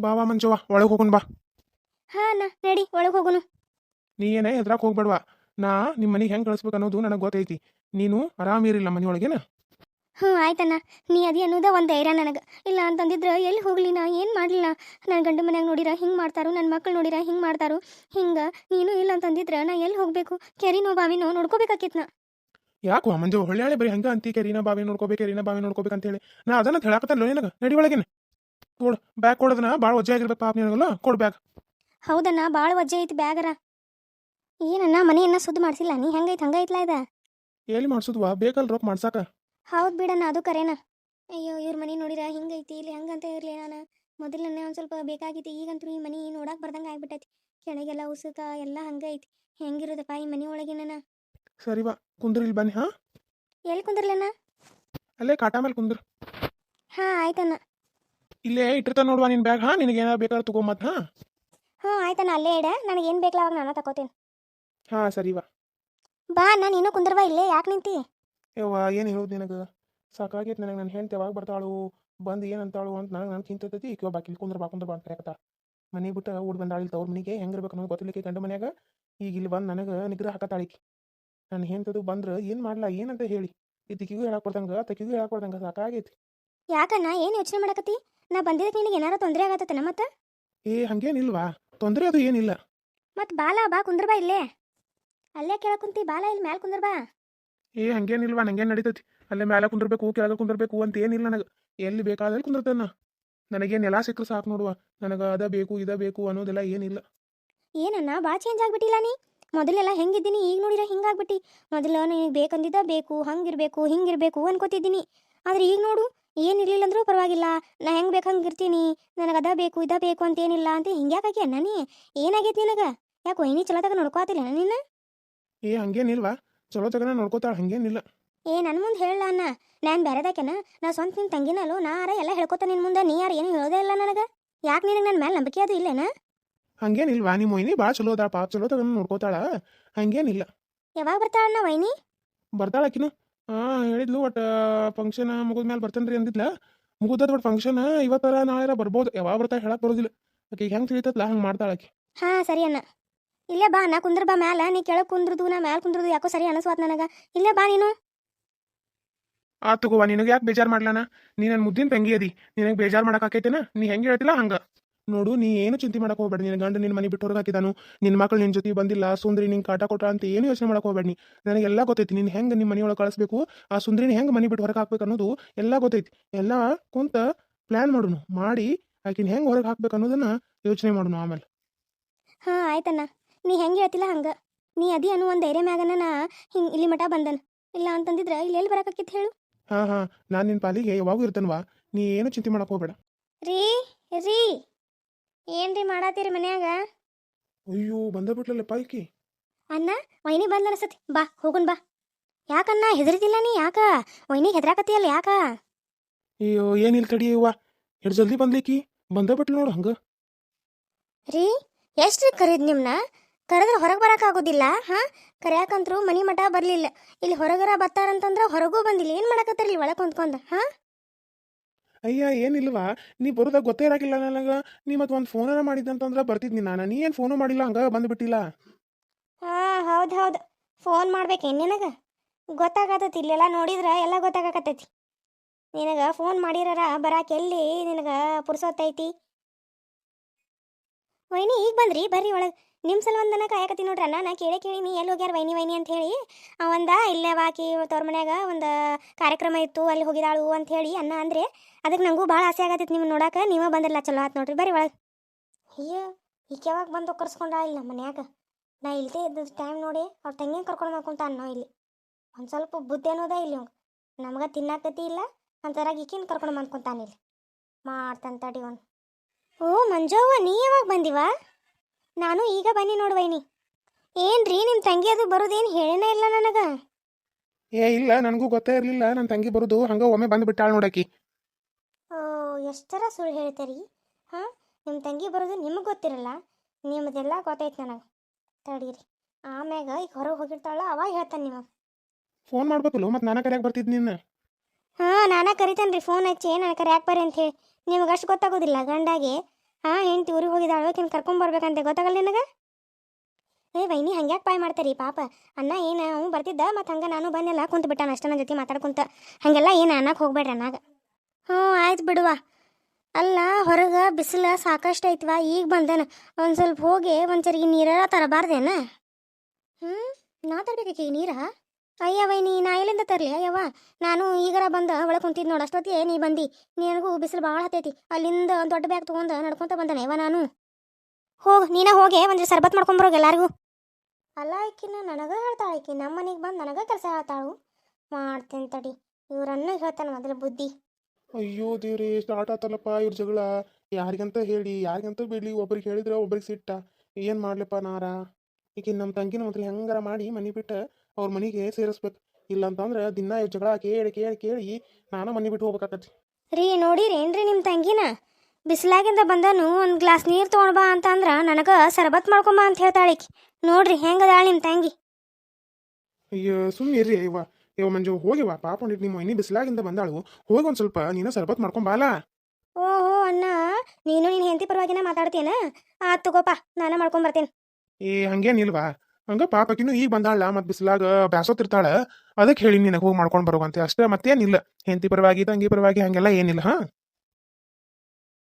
ಬಾವಾ ಮಂಜವ್ವ ಒಳಗೆ ಹೋಗೋಣ ಬಾ. ಹಾ ಅಣ್ಣ ನಡಿ ಒಳಗೆ ಹೋಗುನು. ನೀ ಏನೇ ಹೆದ್ರಾಕ್ ಹೋಗ್ಬೇಡವಾ? ನಾ ನಿಮ್ಮ ಮನೆಗೆ ಹೆಂಗೆ ಕಳಿಸ್ಬೇಕು ಅನ್ನೋದು ನನಗೆ ಗೊತ್ತೈತಿ. ನೀನು ಆರಾಮಿರಿಲ್ಲ ಮನೆಯೊಳಗೇನ ಹ್ಞೂ ಆಯ್ತಣ್ಣ. ನೀ ಅದಿ ಅನ್ನೋದ ಒಂದು ಧೈರ್ಯ ನನಗೆ. ಇಲ್ಲ ಅಂತಂದಿದ್ರೆ ಎಲ್ಲಿ ಹೋಗ್ಲಿ ನಾ? ಏನು ಮಾಡಲಿಲ್ಲ ನನ್ನ ಗಂಡ ಮನ್ಯಾಗ ನೋಡಿರ ಹಿಂಗೆ ಮಾಡ್ತಾರೋ ನನ್ನ ಮಕ್ಳು ನೋಡಿರ ಹಿಂಗೆ ಮಾಡ್ತಾರೋ. ಹಿಂಗೆ ನೀನು ಇಲ್ಲ ಅಂತಂದಿದ್ರೆ ನಾ ಎಲ್ಲಿ ಹೋಗಬೇಕು? ಕೆರಿನೋ ಬಾವಿನೋ ನೋಡ್ಕೋಬೇಕಾಕಿತ್ ನಾ. ಯಾಕೋ ಮಂಜು ಹೊಳ್ಳೆ ಬರೀ ಹಂಗ ಅಂತಿ? ಕೆರಿನ ಬಾವಿ ನೋಡ್ಕೋಬೇಕು ಕೆರಿನ ಬಾವಿ ನೋಡ್ಕೋಬೇಕು ಅಂತ ಹೇಳಿ ನಾ ಅದನ್ನ ಹೇಳಕತ್ತಲ್ಲ ನಿನಗೆ? ನಡಿ ಒಳಗೇನೆ. ಕೊಡ್ ಬ್ಯಾಗ್ ಕೊಡೋದನ್ನ ಭಾಳ ವಜ್ಜೆ ಆಗಿರ್ಬೇಕು ಪಾಪ ನಿನಗಲ್ಲ. ಕೊಡ್ ಬ್ಯಾಗ್. ಹೌದಣ್ಣ ಭಾಳ ವಜ್ಜೆ ಐತಿ ಬ್ಯಾಗರ. ಏನಣ್ಣ ಮನೆಯನ್ನ ಸುದ್ದಿ ಮಾಡಿಸಿಲ್ಲ? ನೀ ಹೆಂಗೈತೆ ಹಂಗೈತ್ಲ ಇದ? ಎಲ್ಲಿ ಮಾಡ್ಸುದ್ವಾ? ಬೇಕಲ್ ರೊಕ್ಕ ಮಾಡ್ಸಾಕ? ಹೌದು ಬಿಡಣ್ಣ ಅದು ಕರೇನ. ಅಯ್ಯೋ ಇವ್ರ ಮನೆ ನೋಡಿರ ಹಿಂಗೈತಿ ಇಲ್ಲಿ ಹಂಗಂತ ಇರಲಿ ನಾನು. ಮೊದಲನೇ ಒಂದು ಸ್ವಲ್ಪ ಬೇಕಾಗಿತ್ತು ಈಗಂತೂ ಈ ಮನೆ ನೋಡಕ್ಕೆ ಬರ್ದಂಗೆ ಆಗ್ಬಿಟ್ಟೈತಿ. ಕೆಳಗೆಲ್ಲ ಉಸುಕ ಎಲ್ಲ ಹಂಗೈತಿ. ಹೆಂಗಿರೋದಪ್ಪ ಈ ಮನೆ ಒಳಗಿನ ಸರಿ ಬಾ ಕುಂದ್ರ ಇಲ್ಲಿ ಬನ್ನಿ ಹಾ? ಎಲ್ಲಿ ಕುಂದ್ರಲಣ್ಣ? ಅಲ್ಲೇ ಕಾಟ ಮೇಲೆ ಕುಂದ್ರ. ಹಾಂ ಆಯ್ತಣ್ಣ. ಇಲ್ಲೇ ಇಟ್ಟಿರ್ತಾನ ನೋಡುವ ನಿನ್ ಬ್ಯಾಗ್. ಹಾ ನಿನಗೆ ಏನಾರ ಬೇಕಾದ್ರೆ ತಗೊಂಬತ್ ಹಾ? ಹ್ಞೂ ನಾ ಅಲ್ಲೇ ಇಡ. ನನಗೆ ಏನು ಬೇಕಲ್ಲ ಅವಾಗ ನಾನು ತಗೋತೀನಿ. ಹಾ ಸರಿ ಬಾ ನಾನು ಇನ್ನೂ ಕುಂದ್ರವಾ ಇಲ್ಲೇ ಯಾಕೆ ನಿಂತಿ? ಯವ್ವ ಏನು ಹೇಳೋದು ನಿನಗೆ? ಸಾಕಾಗೈತೆ ನನಗೆ ನನ್ನ ಹೆಂಡತಿ ಯಾವಾಗ ಬರ್ತಾಳು ಬಂದು ಏನಂತಾಳು ಅಂತ ನನಗೆ ನನ್ನ ಚಿಂತೈತಿ ಈಕೆ ಬಾಕಿ ಕುಂದ್ರ ಬಾ ಕುಂದ್ರ ಬಾ ಅಂತ ಕರೆಯಕತ್ತ ಮನೆ ಬಿಟ್ಟು ಓಡ ಬಂದಾಳ ಇಲ್ಲಿ ತವ್ರ ಮನೆಗೆ ಹೆಂಗಿರ್ಬೇಕು ಅನ್ನೋದು ಗೊತ್ತಿರ್ಲಿಕ್ಕೆ ಗಂಡ ಮನ್ಯಾಗ ಈಗ ಇಲ್ಲಿ ಬಂದು ನನಗೆ ನಿಗ್ರಹ ಹಾಕತ್ತಾಳಿಕಿ ನಾನು ಹೆಂಡತಿದು ಬಂದ್ರೆ ಏನು ಮಾಡ್ಲಾ ಏನಂತ ಹೇಳಿ. ಇದಕ್ಕಿಗೂ ಹೇಳಕ್ಕೆ ಕೊಡ್ದಂಗೆ ತಕ್ಕಿಗೂ ಹೇಳಕ್ಕೆ ಕೊಡ್ದಂಗೆ ಸಾಕಾಗೈತಿ. ಯಾಕಣ್ಣ ಏನು ಯೋಚನೆ ಮಾಡಕತ್ತಿ? ನಾ ಬಂದಿದ್ದಕ್ಕೆ ನಿನಗೆ ಏನಾರ ತೊಂದರೆ ಆಗತ್ತೇನ ಮತ್ತೆ? ಏ ಹಂಗೇನಿಲ್ವಾ. ತೊಂದರೆ ಅದು ಏನಿಲ್ಲ. ಮತ್ತೆ ಬಾಲ ಬಾ ಕುಂದ್ರ ಬಾ ಇಲ್ಲೇ. ಅಲ್ಲೇ ಕೆಳಗೆ ಕುಂತಿ ಬಾಲ ಇಲ್ಲಿ ಮ್ಯಾಲ ಕುಂದ್ರ ಬಾ. ಏ ಹಂಗೇನಿಲ್ವಾ ನಂಗೇನು ನಡೀತೈತಿ? ಅಲ್ಲೇ ಮ್ಯಾಲ ಕುಂದ್ರಬೇಕು ಕೆಳಗೆ ಕುಂದಿರ್ಬೇಕು ಅಂತ ಏನಿಲ್ಲ ನನಗೆ. ಎಲ್ಲಿ ಬೇಕಾದಲ್ಲಿ ಕುಂದಿರ್ತೇನೆ ನನಗೇನು ಎಲ್ಲ ಸಿಕ್ಕರು ಸಾಕು ನೋಡುವ. ನನಗೆ ಅದ ಬೇಕು ಇದ ಬೇಕು ಅನ್ನೋದೆಲ್ಲ ಏನಿಲ್ಲ. ಏನನ್ನ ಬಾ ಚೇಂಜ್ ಆಗ್ಬಿಟ್ಟಿಲ್ಲ ನೀ? ಮೊದಲೆಲ್ಲ ಹೆಂಗಿದ್ದೀನಿ ಈಗ ನೋಡಿರ ಹಿಂಗಾಗ್ಬಿಟ್ಟಿ. ಮೊದಲು ನಿನಗೆ ಬೇಕಂದಿದ್ದ ಬೇಕು ಹಂಗಿರ್ಬೇಕು ಹಿಂಗಿರ್ಬೇಕು ಅನ್ಕೋತಿದ್ದೀನಿ. ಆದ್ರೆ ಈಗ ನೋಡು ಏನಿರ್ಲಿಲ್ಲ ಅಂದ್ರೂ ಪರವಾಗಿಲ್ಲ. ನಾ ಹೆಂಗೆ ಬೇಕು ಹಂಗಿರ್ತೀನಿ ನನಗೆ ಅದ ಬೇಕು ಇದ ಬೇಕು ಅಂತ ಏನಿಲ್ಲ ಅಂತ ಹಿಂಗ್ಯಾಕಾಕಿ ನಾನಿ ನೀ? ಏನಾಗೈತಿ ನಿನಗೆ? ಯಾಕೆ ವೈನಿ ಚಲೋ ತಗ ನೋಡ್ಕೋತಿಲ್ಲ ನಿನ್ನ ಏ ಹಂಗೇನಿಲ್ವಾ. ಚಲೋ ತಗನ ನೋಡ್ಕೋತಾಳ ಹಂಗೇನಿಲ್ಲ. ಏ ನನ್ನ ಮುಂದೆ ಹೇಳಲ್ಲ ಅಣ್ಣ. ನಾನು ಬೇರೆದಾಕೆನ ನಾ ಸ್ವಂತ ನಿನ್ನ ತಂಗಿನಲ್ಲೋ ನಾರ ಎಲ್ಲ ಹೇಳ್ಕೊತ ನಿನ್ನ ಮುಂದೆ ನೀ ಯಾರು ಏನು ಹೇಳೋದೇ ಇಲ್ಲ ನನಗೆ. ಯಾಕೆ ನಿನಗೆ ನನ್ನ ಮೇಲೆ ನಂಬಿಕೆ ಅದು ಇಲ್ಲೇನ? ಹಂಗೇನಿಲ್ವಾ ನಿಮ್ಮ ಮೊಯ್ನಿ ಭಾಳ ಚಲೋ ಅದಾಳ ಪಾಪ. ಚಲೋ ತಗೊಂಡು ನೋಡ್ಕೋತಾಳ. ಹಂಗೇನಿಲ್ಲ. ಯಾವಾಗ ಬರ್ತಾಳಣ್ಣ ವೈನಿ? ಬರ್ತಾಳ ಆಕಿನು. ಹಾಂ ಹೇಳಿದ್ಲು ಒಟ್ಟು ಫಂಕ್ಷನ್ ಮುಗಿದ ಮೇಲೆ ಬರ್ತೇನೆ ರೀ ಅಂದಿದ್ಲ. ಮುಗಿದದ ಒಟ್ಟು ಫಂಕ್ಷನ್ ಇವತ್ತರ ನಾಳೆ ಬರ್ಬೋದು. ಯಾವಾಗ ಬರ್ತಾ ಹೇಳಕ್ ಬರೋದಿಲ್ಲ. ಆಕೆ ಹೆಂಗೆ ತಿಳಿತತ್ಲ ಹಂಗೆ ಮಾಡ್ತಾಳ ಆಕಿ. ಹಾ ಸರಿ ಅಣ್ಣ. ಇಲ್ಲೇ ಬಾ ನಾ ಕುಂದ್ರ ಬಾ ಮ್ಯಾಲ. ನೀ ಕೆಳಗೆ ಕುಂದ್ರದು ನಾ ಮ್ಯಾಲ ಕುಂದ್ರದು ಯಾಕೋ ಸರಿ ಅನಸ್ವಾತ್ ನನಗ. ಇಲ್ಲೇ ಬಾ ನೀನು. ಆ ತಗೋವಾ ನಿನಗೆ ಯಾಕೆ ಬೇಜಾರು ಮಾಡ್ಲಾನ ನೀ ನನ್ನ ಮುದ್ದಿನ ತಂಗಿ ಅದಿ. ನಿನಗೆ ಬೇಜಾರು ಮಾಡಕ್ ಆಕೈತೇನ? ನೀ ಹೆಂಗೆ ಹೇಳ್ತಿಲ್ಲ ಹಂಗ? ನೋಡು ನೀ ಏನು ಚಿಂತೆ ಮಾಡಕ್ ಹೋಗ್ಬೇಡ. ನಿನ್ನ ಗಂಡ ನಿನ್ನ ಮನೆ ಬಿಟ್ಟು ಹೊರಗೆ ಹಾಕಿದಾನು. ನಿನ್ನ ಮಕ್ಳು ನಿನ್ನ ಜೊತೆ ಬಂದಿಲ್ಲ. ಸುಂದ್ರಿ ನಿಂಗೆ ಕಾಟ ಕೊಟ್ಟ ಅಂತ ಏನು ಯೋಚನೆ ಮಾಡಕ್ ಹೋಗ್ಬೇಡ. ನೀ ನನಗೆಲ್ಲ ಗೊತ್ತೈತಿ ನೀನು ಹೆಂಗೆ ನಿಮ್ಮ ಮನೆಯೊಳಗೆ ಕಳಿಸ್ಬೇಕು ಆ ಸುಂದ್ರಿನ ಹೆಂಗೆ ಮನೆ ಬಿಟ್ಟು ಹೊರಗೆ ಹಾಕ್ಬೇಕು ಅನ್ನೋದು ಎಲ್ಲ ಗೊತ್ತೈತಿ. ಎಲ್ಲ ಕುಂತ ಪ್ಲ್ಯಾನ್ ಮಾಡೋನು ಮಾಡಿ ಆಕಿನ ಹೆಂಗೆ ಹೊರಗೆ ಹಾಕ್ಬೇಕು ಅನ್ನೋದನ್ನ ಯೋಚನೆ ಮಾಡೋನು ಆಮೇಲೆ. ಹಾಂ ಆಯ್ತಣ್ಣ. ನೀ ಹೆಂಗೆ ಹೇಳ್ತಿಲ್ಲ ಹಂಗ. ನೀ ಅದಿ ಅನ್ನೋ ಒಂದು ಧೈರ್ಯ ಮ್ಯಾಗನ ನಾ ಹಿಂಗೆ ಇಲ್ಲಿ ಮಠ ಬಂದನು. ಇಲ್ಲ ಅಂತಂದಿದ್ರೆ ಇಲ್ಲಿ ಎಲ್ಲಿ ಬರಕಾಕಿತ್ತು ಹೇಳು? ಹಾಂ ಹಾಂ. ನಾನು ನಿನ್ನ ಪಾಲಿಗೆ ಯಾವಾಗೂ ಇರ್ತೇನವಾ. ನೀ ಏನು ಚಿಂತೆ ಮಾಡಕ್ ಹೋಗ್ಬೇಡ. ರೀ ರೀ. ಏನ್ರಿ ಮಾಡಾತೀರಿ ಮನ್ಯಾಗ? ಅಯ್ಯೋ ಬಂದ ಬಿಟ್ಲಲ್ಲ ಪಾಯ್ಕಿ ಅಣ್ಣ ವೈನಿ ಬಂದ ಅನ್ಸತಿ. ಬಾ ಹೋಗುನ್ ಬಾ. ಯಾಕನ್ನ ಹೆದರಿತಿಲ್ಲ ನೀ? ಯಾಕ? ವೈನಿ ಹೆದರಾಕತಿಯಲ್ಲ ಯಾಕ? ಅಯ್ಯೋ ಏನಿಲ್ಲ ತಡಿ ಅವ್ವ. ಎಷ್ಟು ಜಲ್ದಿ ಬಂದ್ಲಿಕ್ಕಿ ಬಂದ ಬಿಟ್ಲು ನೋಡು ಹಂಗ. ರೀ ಎಷ್ಟ್ರಿ ಕರೀದ್ ನಿಮ್ನ? ಕರೆದ್ರೆ ಹೊರಗೆ ಬರಕಾಗೋದಿಲ್ಲ ಹಾ? ಕರ್ಯಾಕಂತ್ರು ಮನಿ ಮಠ ಬರಲಿಲ್ಲ. ಇಲ್ಲಿ ಹೊರಗರ ಬರ್ತಾರಂತಂದ್ರೆ ಹೊರಗೂ ಬಂದಿಲ್ಲ. ಏನು ಮಾಡಕತ್ತಾರ ಇಲ್ಲಿ ಒಳಗೆ ಕುಂತ್ಕೊಂಡು ಹಾಂ? ಅಯ್ಯ, ಏನಿಲ್ವಾ? ನೀ ಬರೋದಾಗ ಗೊತ್ತೇ ಇರಾಗಿಲ್ಲ ನನಗೆ. ನೀ ಮತ್ತೆ ಒಂದು ಫೋನರ ಮಾಡಿದ್ದಂತಂದ್ರೆ ಬರ್ತಿದ್ನಿ ನಾನು. ನೀ ಏನು ಫೋನು ಮಾಡಿಲ್ಲ, ಹಂಗ ಬಂದ್ಬಿಟ್ಟಿಲ್ಲ? ಹಾಂ, ಹೌದು ಹೌದು. ಫೋನ್ ಮಾಡ್ಬೇಕೇನು ನಿನಗೆ? ಗೊತ್ತಾಗತ್ತೈತಿ ಇಲ್ಲೆಲ್ಲ ನೋಡಿದ್ರೆ ಎಲ್ಲ ಗೊತ್ತಾಗಕತ್ತೈತಿ. ನಿನಗೆ ಫೋನ್ ಮಾಡಿರಾರ, ಬರಾಕ ಎಲ್ಲಿ? ನಿನಗೆ ಪುರ್ಸೊತ್ತೈತಿ. ವೈನಿ, ಈಗ ಬಂದ್ರಿ? ಬರ್ರಿ ಒಳಗೆ. ನಿಮ್ಮ ಸಲವಂದನ ಕಾಯಕತ್ತೀನಿ ನೋಡ್ರಿ ಅಣ್ಣ. ನಾ ಕೇಳೇ ಕೇಳಿ ನೀ ಎಲ್ಲಿ ಹೋಗ್ಯಾರ ವೈನಿ ವೈನಿ ಅಂತ ಹೇಳಿ. ಅವಂದ ಇಲ್ಲೇ ವಾಕಿ ತವ್ರ ಮನ್ಯಾಗ ಒಂದು ಕಾರ್ಯಕ್ರಮ ಇತ್ತು ಅಲ್ಲಿ ಹೋಗಿದಾಳು ಅಂತ ಹೇಳಿ ಅಣ್ಣ ಅಂದ್ರೆ ಅದಕ್ಕೆ ನನಗೂ ಭಾಳ ಆಸೆ ಆಗತ್ತೈತಿ ನಿಮ್ಮ ನೋಡಕ್ಕೆ ನೀವೇ ಬಂದಿರಲ್ಲ ಚಲೋ ಆಯ್ತು ನೋಡ್ರಿ. ಬರ್ರಿ ಒಳಗೆ. ಅಯ್ಯೋ ಈಗ ಯಾವಾಗ ಬಂದು ಕರ್ಸ್ಕೊಂಡ ಇಲ್ಲ ನಮ್ಮ ಮನ್ಯಾಗ. ನಾ ಇಲ್ಲದೆ ಇದ್ದ ಟೈಮ್ ನೋಡಿ ಅವ್ರ ತಂಗಿನ ಕರ್ಕೊಂಡು ಮಾಡ್ಕೊಂತ ಅನ್ನೋ ಇಲ್ಲಿ. ಒಂದು ಸ್ವಲ್ಪ ಬುದ್ಧಿ ಅನ್ನೋದ ಇಲ್ಲಿ ಅವಂಗ ನಮ್ಗೆ ತಿನ್ನಾಕತಿ ಇಲ್ಲ ಅಂತರಾಗ ಈಕಿನ ಕರ್ಕೊಂಡು ಮಾಡ್ಕೊಂತಾನ ಇಲ್ಲಿ. ಮಾಡ್ತಾನ ತಡಿ ಅವ್ನು. ಓ ಮಂಜವ್ವ ನೀ ಯಾವಾಗ ಬಂದಿವ? ನಾನು ಈಗ ಬನ್ನಿ ನೋಡುವೈನಿ ಏನ್ರಿ ನಿಮ್ಮ ತಂಗಿ ಅದು ಬರೋದೇನು ಹೇಳೇನೇ ಇಲ್ಲ ನನಗೆ? ಏ ಇಲ್ಲ ನನಗೂ ಗೊತ್ತೇ ಇರಲಿಲ್ಲ. ನನ್ನ ತಂಗಿ ಬರೋದು ಹಂಗ ಒಮ್ಮೆ ಬಂದ್ಬಿಟ್ಟಾಳ ನೋಡಕಿ ಓ ಎಷ್ಟರ ಸುಳ್ಳು ಹೇಳ್ತೀರಿ? ಹಾಂ? ನಿಮ್ಮ ತಂಗಿ ಬರೋದು ನಿಮಗೆ ಗೊತ್ತಿರಲ್ಲ. ನಿಮ್ಮದೆಲ್ಲ ಗೊತ್ತೈತೆ ನನಗೆ. ತಡೀರಿ. ಆಮ್ಯಾಗ ಈಗ ಹೊರಗೆ ಹೋಗಿರ್ತಾಳ ಅವಾಗ ಹೇಳ್ತಾನೆ ನಿಮಗೆ. ಫೋನ್ ಮಾಡ್ಬೇಕಲ್ಲ ಮತ್ತೆ ನಾನು ಕರೆಯಾಗ ಬರ್ತಿದ್ ನಿನ್ನ? ಹಾಂ ನಾನೇ ಕರಿತೇನೆ ರೀ ಫೋನ್ ಹಚ್ಚಿ ನಾನು ಕರ್ಯಾಕ್ ಬರ್ರಿ ಅಂತ ಹೇಳಿ. ನಿಮಗೆ ಅಷ್ಟು ಗೊತ್ತಾಗೋದಿಲ್ಲ. ಗಂಡಾಗೆ ಹಾ, ಹೆಂಡತಿ ಊರಿಗೆ ಹೋಗಿದ್ದಾಳು, ಆಕಿನ ಕರ್ಕೊಂಬರ್ಬೇಕಂತೆ ಗೊತ್ತಾಗಲ್ಲ ನಿನಗೆ? ಏ, ವೈನಿ, ಹಂಗ್ಯಾಕೆ ಪಾಯ್ ಮಾಡ್ತಾರಿ? ಪಾಪ ಅನ್ನ ಏನು ಅವ್ನು ಬರ್ತಿದ್ದ, ಮತ್ತು ಹಂಗೆ ನಾನು ಬಂದೆಲ್ಲ ಕುಂತು ಬಿಟ್ಟಾನ ಅಷ್ಟ ನನ್ನ ಜೊತೆ ಮಾತಾಡ್ಕೊಂತ ಹಾಗೆಲ್ಲ ಏನು ಅನ್ನಕ್ಕೆ ಹೋಗ್ಬೇಡ್ರಿ ಅನ್ನಾಗ ಹ್ಞೂ, ಆಯ್ತು ಬಿಡುವ. ಅಲ್ಲ, ಹೊರಗೆ ಬಿಸಿಲು ಸಾಕಷ್ಟು ಐತ್ವಾ ಈಗ ಬಂದೇನ. ಒಂದು ಸ್ವಲ್ಪ ಹೋಗಿ ಒಂದು ನೀರ ನೀರಾರ ತರಬಾರ್ದೇನ? ಹ್ಞೂ ನಾ ಈ ನೀರ? ಅಯ್ಯ ನೀ ನಾ ಎಲ್ಲಿಂದ ತರಲಿ? ಅಯ್ಯವ್ವ, ನಾನು ಈಗರ ಬಂದ ಒಳಗೆ ಕುಂತಿದ್ ನೋಡು, ಅಷ್ಟೊತ್ತಿಗೆ ನೀ ಬಂದಿ. ನಿನಗೂ ಬಿಸಿಲು ಭಾಳ ಹತ್ತೈತಿ. ಅಲ್ಲಿಂದ ಒಂದ್ ದೊಡ್ಡ ಬ್ಯಾಗ್ ತೊಗೊಂಡು ನಡ್ಕೊಂತ ಬಂದಾನೆ. ಅವ ನಾನು ಹೋಗ್, ನೀನ ಹೋಗಿ, ಒಂದು ಸರ್ಬತ್ ಮಾಡ್ಕೊಂಬರೋಗ ಎಲ್ಲಾರಿಗೂ. ಅಲ್ಲ ಆಕಿನ ನನಗ ಹೇಳ್ತಾಳೆ ಆಕಿ ನಮ್ಮ ಮನೆಗೆ ಬಂದು ನನಗ ಕೆಲಸ ಹೇಳ್ತಾಳು. ಮಾಡ್ತೀನಿ ತಡಿ, ಇವ್ರನ್ನ ಹೇಳ್ತಾನೆ ಮೊದಲು ಬುದ್ಧಿ. ಅಯ್ಯೋ ದೇವ್ರಿ ಸ್ಟಾರ್ಟ್ ಆತಲ್ಲಪ್ಪ ಇವ್ರ ಜಗಳ. ಯಾರಿಗಂತ ಹೇಳಿ, ಯಾರಿಗಂತ ಬಿಡ್ಲಿ, ಒಬ್ರಿಗೆ ಹೇಳಿದ್ರೆ ಒಬ್ರಿಗೆ ಸಿಟ್ಟ. ಏನು ಮಾಡ್ಲಪ್ಪ ನಾರ? ಈಗ ನಮ್ಮ ತಂಗಿನ ಮೊದಲು ಹೆಂಗಾರ ಮಾಡಿ ಮನೆ ಬಿಟ್ಟು ಅವ್ರ ಮನೆಗೆ ಸೇರಿಸ್ಬೇಕು. ಇಲ್ಲ ಅಂತಂದ್ರೆ ದಿನ ಇವ್ ಜಗಳ ಕೇಳಿ ಕೇಳಿ ಕೇಳಿ ನಾನು ಮನೆ ಬಿಟ್ಟು ಹೋಗ್ಬೇಕಾಕತಿ ರೀ ನೋಡಿರೇನ್ರಿ ನಿಮ್ಮ ತಂಗಿನ? ಬಿಸಿಲಾಗಿಂದ ಬಂದನು ಒಂದು ಗ್ಲಾಸ್ ನೀರು ತೊಗೊಂಡ್ ಬಾ ಅಂತ ಅಂದ್ರ ನನಗೆ ಸರ್ಬತ್ ಮಾಡ್ಕೊಂಬಾ ಅಂತ ಹೇಳ್ತಾಳೆ ಈಕಿ ನೋಡ್ರಿ ಹೆಂಗದಾಳ ನಿಮ್ಮ ತಂಗಿ? ಅಯ್ಯೋ ಸುಮ್ಮನೆ ಇರ್ರಿ ಇವ ಇವ ಮಂಜು ಹೋಗಿವ ಪಾಪ ನಿಮ್ಮ ಮನೆ ಬಿಸಿಲಾಗಿಂದ ಬಂದಾಳು. ಹೋಗಿ ಒಂದು ಸ್ವಲ್ಪ ನೀನು ಸರ್ಬತ್ ಮಾಡ್ಕೊಂಬಾಲ ಓಹೋ ಅಣ್ಣ. ನೀನು ನಿನ್ನ ಹೆಂಡತಿ ಪರವಾಗಿನ ಮಾತಾಡ್ತೀನ ಆ ತಗೋಪ ನಾನ ಮಾಡ್ಕೊಂಡ್ ಬರ್ತೇನೆ. ಏ ಹಂಗೇನಿಲ್ವಾ. ಹಂಗ ಪಾಪಕಿನೂ ಈಗ ಬಂದಾಳ ಮತ್ ಬಿಸಿಲಾಗ ಬ್ಯಾಸೋತಿರ್ತಾಳ ಅದಕ್ಕೆ ಹೇಳಿ ನಿನಗೆ ಹೋಗಿ ಮಾಡ್ಕೊಂಡು ಬರುವಂತೆ. ಅಷ್ಟೇ ಮತ್ತೇನಿಲ್ಲ. ಹೆಂಡತಿ ಪರವಾಗಿ, ತಂಗಿ ಪರವಾಗಿ, ಹಂಗೆಲ್ಲ ಏನಿಲ್ಲ, ಹಾ?